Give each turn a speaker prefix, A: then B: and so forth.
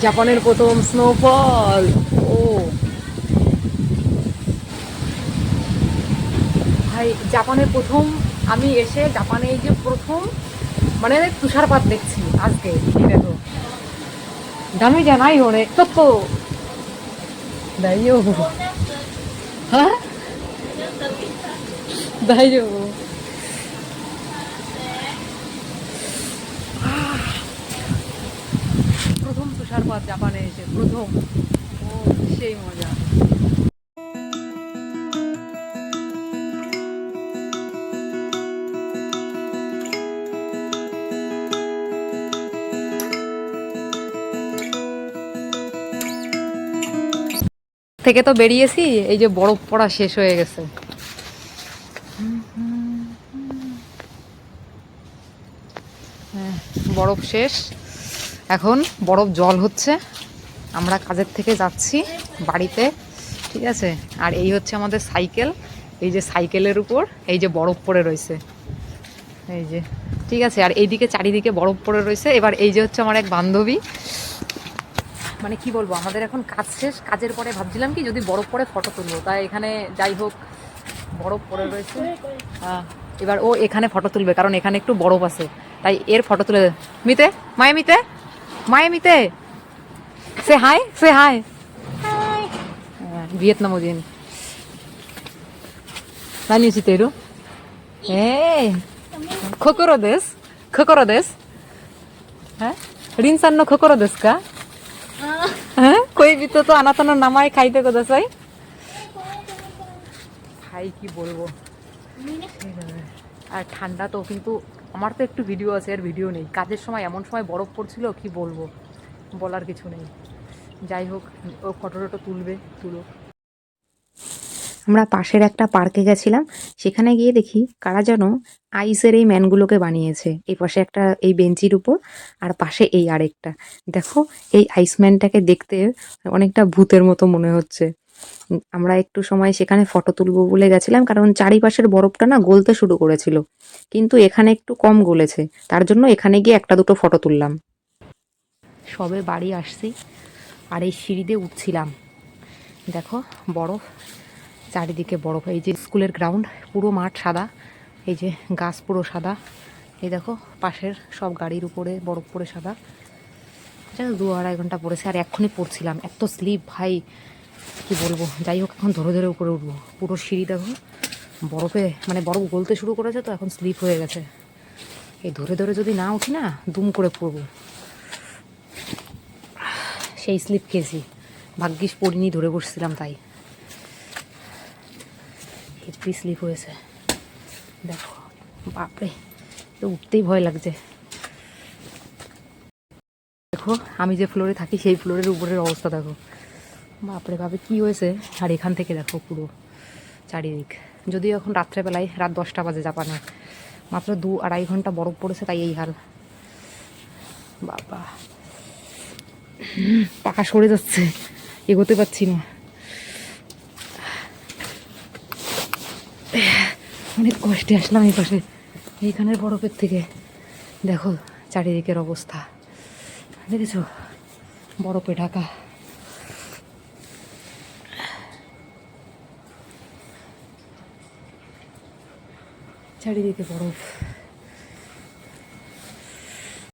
A: জাপানের প্রথম স্নোফল ও। ভাই, জাপানের প্রথম, আমি এসে জাপানে এই যে প্রথম মানে তুষারপাত দেখছি আজকে এটা তো। দামি জানাই তো। তো দাই হ্যাঁ? দাই প্রথম তুষারপাত জাপানে এসে প্রথম। ও সেই মজা। থেকে তো বেরিয়েছি এই যে বরফ পড়া শেষ হয়ে গেছে। হ্যাঁ, বরফ শেষ। এখন বরফ জল হচ্ছে। আমরা কাজের থেকে যাচ্ছি বাড়িতে, ঠিক আছে? আর এই হচ্ছে আমাদের সাইকেল। এই যে সাইকেলের উপর এই যে বরফ পড়ে রয়েছে। এই যে, ঠিক আছে? আর এইদিকে চারিদিকে বরফ পড়ে রয়েছে। এবার এই যে হচ্ছে আমার এক বান্ধবী। মানে কি বলব, আমাদের এখন কাজ শেষ। কাজের পরে ভাবছিলাম কি, যদি বরফ পড়ে ফটো তুলবো। তাই এখানে যাই হোক, বরফ পড়ে রয়েছে। এবার ও এখানে ফটো তুলবে, কারণ এখানে একটু বরফ আছে। তাই এর ফটো তুলে। মিতে, মায়ে মিতে? মায়ামিতে। সে হাই সে হাই ভিয়েতনামও দিন দানিয়েছিতেরু এ খোকরো দেশ খকর দেশ হ্যাঁ রিনসান্ন খকর দেশ কা হ্যাঁ কই বিতো তো আনাতন নামাই খাইতে কোদাসাই খাই কি বলব আর ঠান্ডা তো কিন্তু আমার তো একটু ভিডিও আছে আর ভিডিও নেই। কাজের সময় এমন সময় বরফ পড়ছিল, কি বলব? বলার কিছু নেই। যাই হোক, ও ফটো টটো তুলবে, তুলো।
B: আমরা পাশের একটা পার্কে গেছিলাম। সেখানে গিয়ে দেখি কারা যেন আইসের এই ম্যানগুলোকে বানিয়েছে। এই পাশে একটা, এই বেঞ্চির উপর, আর পাশে এই আরেকটা। দেখো, এই আইসম্যানটাকে দেখতে অনেকটা ভূতের মতো মনে হচ্ছে। আমরা একটু সময় সেখানে ফটো তুলবো বলে গেছিলাম, কারণ চারিপাশের বরফটা না গলতে শুরু করেছিল। কিন্তু এখানে একটু কম গলেছে, তার জন্য এখানে গিয়ে একটা দুটো ফটো তুললাম। সবে বাড়ি আসছি, আর এই সিঁড়ি দিয়ে উঠছিলাম। দেখো, বরফ, চারিদিকে বরফ। এই যে স্কুলের গ্রাউন্ড পুরো মাঠ সাদা, এই যে গাছ পুরো সাদা। এই দেখো, পাশের সব গাড়ির উপরে বরফ পড়ে সাদা। জানো, দু আড়াই ঘণ্টা পড়েছে, আর এক্ষুনি পড়ছিলাম। এত স্লিপ, ভাই কি বলব? যাই হোক, এখন ধরে ধরে উপরে উঠবো। পুরো সিঁড়ি দেখো। বরফে মানে বরফ গলতে শুরু করেছে তো, এখন স্লিপ হয়ে গেছে। এই ধরে ধরে যদি না উঠি না, দুম করে পড়ব। সেই স্লিপ খেয়েছি। ভাগ্যিস পড়িনি, ধরে বসছিলাম তাই। হেভি স্লিপ হয়েছে। দেখো, বাপরে, তো উঠতেই ভয় লাগছে। দেখো, আমি যে ফ্লোরে থাকি, সেই ফ্লোরের উপরের অবস্থা দেখো। বাপরে বাপরে, কি হয়েছে? আর এখান থেকে দেখো পুরো চারিদিক। যদিও এখন রাত্রেবেলায় রাত দশটা বাজে জাপানে। মাত্র দু আড়াই ঘণ্টা বরফ পড়েছে তাই এই হাল। বাবা। পাকা সরে যাচ্ছে। এগোতে পারছি না। অনেক কষ্টে আসলাম এই পাশে। এইখানের বরফের থেকে। দেখো চারিদিকের অবস্থা। দেখেছ? বরফে ঢাকা। চারিদিকে বরফ।